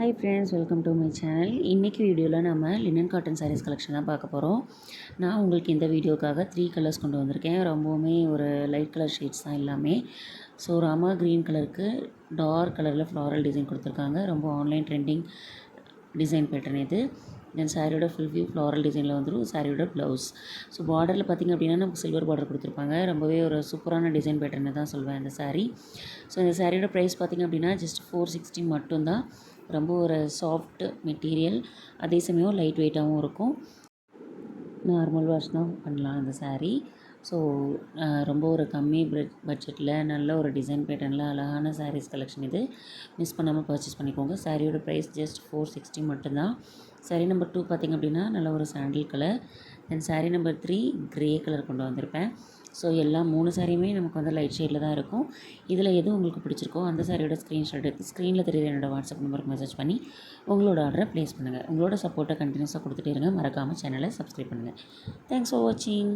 Hi friends welcome to my channel இன்றைக்கி வீடியோவில் நம்ம லினன் காட்டன் சாரீஸ் கலெக்ஷன் தான் பார்க்க போகிறோம் நான் உங்களுக்கு இந்த வீடியோக்காக த்ரீ கலர்ஸ் கொண்டு வந்திருக்கேன். ரொம்பவுமே ஒரு லைட் கலர் ஷேட்ஸ் தான் எல்லாமே. ஸோ ராமா க்ரீன் கலருக்கு டார்க் கலரில் ஃப்ளாரல் டிசைன் கொடுத்துருக்காங்க. ரொம்ப ஆன்லைன் ட்ரெண்டிங் டிசைன் பேட்டர்ன் இது. தென் சாரியோட ஃபுல் வியூ ஃப்ளாரல் டிசைனில் வந்துடும் சாரியோட ப்ளவுஸ் ஸோ பார்டரில் பார்த்திங்க அப்படின்னா நமக்கு சில்வர் பார்டர் கொடுத்துருப்பாங்க. ரொம்பவே ஒரு சூப்பரான டிசைன் பேட்டர்னு தான் சொல்வேன் இந்த சாரீ ஸோ இந்த சாரியோட ப்ரைஸ் பார்த்திங்க அப்படின்னா ஜஸ்ட் ஃபோர் சிக்ஸ்டி மட்டும்தான். ரொம்ப ஒரு சாஃப்ட் மெட்டீரியல் அதே சமயம் லைட் வெயிட்டாகவும் இருக்கும். நார்மல் வாஷ் தான் பண்ணலாம் அந்த சாரீ ஸோ ரொம்ப ஒரு கம்மி பட்ஜெட்டில் நல்ல ஒரு டிசைன் பேட்டர்னில் அழகான சாரீஸ் கலெக்ஷன் இது. மிஸ் பண்ணாமல் பர்ச்சேஸ் பண்ணிக்கோங்க. சாரியோட ப்ரைஸ் ஜஸ்ட் ஃபோர் சிக்ஸ்டி மட்டும்தான். சாரீ நம்பர் டூ பார்த்திங்க அப்படின்னா நல்ல ஒரு sandal colour then sari number three grey colour கொண்டு வந்திருப்பேன். ஸோ எல்லா மூணு சாரியுமே நமக்கு வந்து லைட் ஷேடில் தான் இருக்கும். இதில் எது உங்களுக்கு பிடிச்சிருக்கோ அந்த சாரியோட ஸ்க்ரீன்ஷாட் எடுத்து ஸ்க்ரீனில் தெரியுற என்னோடய வாட்ஸ்அப் நம்பருக்கு மெசேஜ் பண்ணி உங்களோட ஆர்டரை ப்ளேஸ் பண்ணுங்கள் உங்களோட சப்போர்ட்டை கண்டினியூஸாக கொடுத்துட்டே இருங்க. மறக்காமல் சேனலை சப்ஸ்கிரைப் பண்ணுங்கள் தேங்க்ஸ் ஃபார் வாட்சிங்